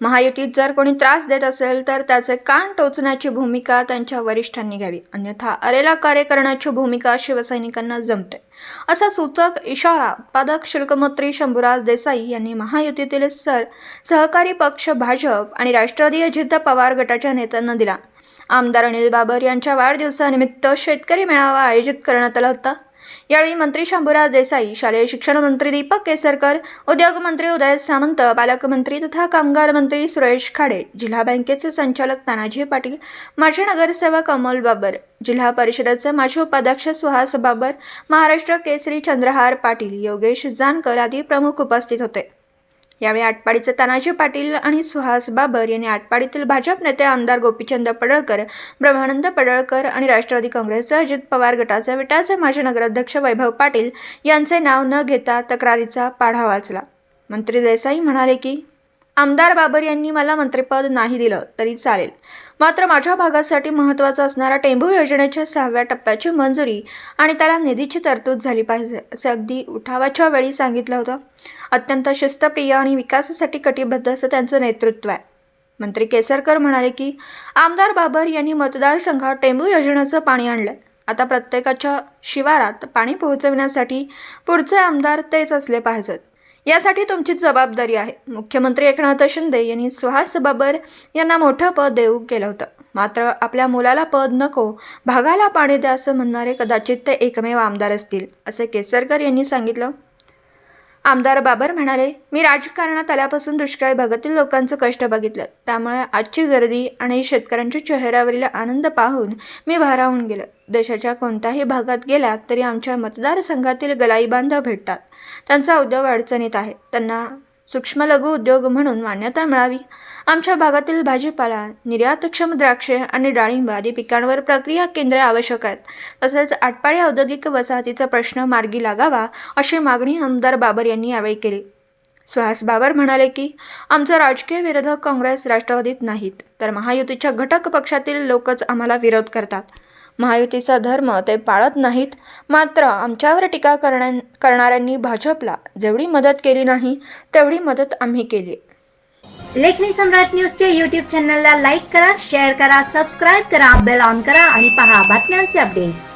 महायुतीत जर कोणी त्रास देत असेल तर त्याचे कान टोचण्याची भूमिका त्यांच्या वरिष्ठांनी घ्यावी. अन्यथा अरेला कार्य करण्याची भूमिका शिवसैनिकांना जमते. असा सूचक इशारा उत्पादक शुल्कमंत्री शंभूराज देसाई यांनी महायुतीतील सर सहकारी पक्ष भाजप आणि राष्ट्रवादी अजित पवार गटाच्या नेत्यांना दिला. आमदार अनिल बाबर यांच्या वाढदिवसानिमित्त शेतकरी मेळावा आयोजित करण्यात आला होता. यावेळी मंत्री शंभूराज देसाई शालेय शिक्षण मंत्री दीपक केसरकर उद्योग मंत्री उदय सामंत पालकमंत्री तथा कामगार मंत्री सुरेश खाडे जिल्हा बँकेचे संचालक तानाजी पाटील माजी नगरसेवक अमोल बाबर जिल्हा परिषदेचे माजी उपाध्यक्ष सुहास बाबर महाराष्ट्र केसरी चंद्रहार पाटील योगेश जानकर आदी प्रमुख उपस्थित होते. यावेळी आटपाडीचे तानाजी पाटील आणि सुहास बाबर यांनी आटपाडीतील भाजप नेते आमदार गोपीचंद पडळकर ब्रह्मानंद पडळकर आणि राष्ट्रवादी काँग्रेसचे अजित पवार गटाचे विटाचे माजी नगराध्यक्ष वैभव पाटील यांचे नाव न घेता तक्रारीचा पाढा वाचला. मंत्री देसाई म्हणाले की आमदार बाबर यांनी मला मंत्रिपद नाही दिलं तरी चालेल. मात्र माझ्या भागासाठी महत्त्वाचं असणाऱ्या टेंभू योजनेच्या सहाव्या टप्प्याची मंजुरी आणि त्याला निधीची तरतूद झाली पाहिजे असे अगदी उठावाच्या वेळी सांगितलं होतं. अत्यंत शिस्तप्रिय आणि विकासासाठी कटिबद्ध असं त्यांचं नेतृत्व आहे. मंत्री केसरकर म्हणाले की आमदार बाबर यांनी मतदारसंघात टेंबू योजनेचं पाणी आणलं आता प्रत्येकाच्या शिवारात पाणी पोहोचविण्यासाठी पुढचे आमदार तेच असले पाहिजेत. यासाठी तुमची जबाबदारी आहे. मुख्यमंत्री एकनाथ शिंदे यांनी सुहास बाबर यांना मोठं पद देऊ केलं होतं. मात्र आपल्या मुलाला पद नको भागाला पाणी द्या असं म्हणणारे कदाचित ते एकमेव आमदार असतील असे केसरकर यांनी सांगितलं. आमदार बाबर म्हणाले मी राजकारणात आल्यापासून दुष्काळी भागातील लोकांचं कष्ट बघितलं. त्यामुळे आजची गर्दी आणि शेतकऱ्यांच्या चेहऱ्यावरील आनंद पाहून मी भारावून गेलं. देशाच्या कोणत्याही भागात गेलात तरी आमच्या मतदारसंघातील गलाई बांधव भेटतात. त्यांचा उद्योग अडचणीत आहे. त्यांना सूक्ष्म लघु उद्योग म्हणून मान्यता मिळावी. आमच्या भागातील भाजीपाला निर्यातक्षम द्राक्षे आणि डाळिंब आदी पिकांवर प्रक्रिया केंद्रे आवश्यक आहेत. तसेच आटपाडी औद्योगिक वसाहतीचा प्रश्न मार्गी लागावा अशी मागणी आमदार बाबर यांनी यावेळी केली. सुहास बाबर म्हणाले की आमचा राजकीय विरोधक काँग्रेस राष्ट्रवादीत नाहीत तर महायुतीच्या घटक पक्षातील लोकच आम्हाला विरोध करतात. महायुतीचा धर्म ते पाळत नाहीत मात्र आमच्यावर टीका करण्या करणाऱ्यांनी भाजपला जेवढी मदत केली नाही तेवढी मदत आम्ही केली. लेखनी सम्राट न्यूजच्या युट्यूब चॅनलला लाईक करा शेअर करा सबस्क्राईब करा बेल ऑन करा आणि पहा बातम्यांचे अपडेट्स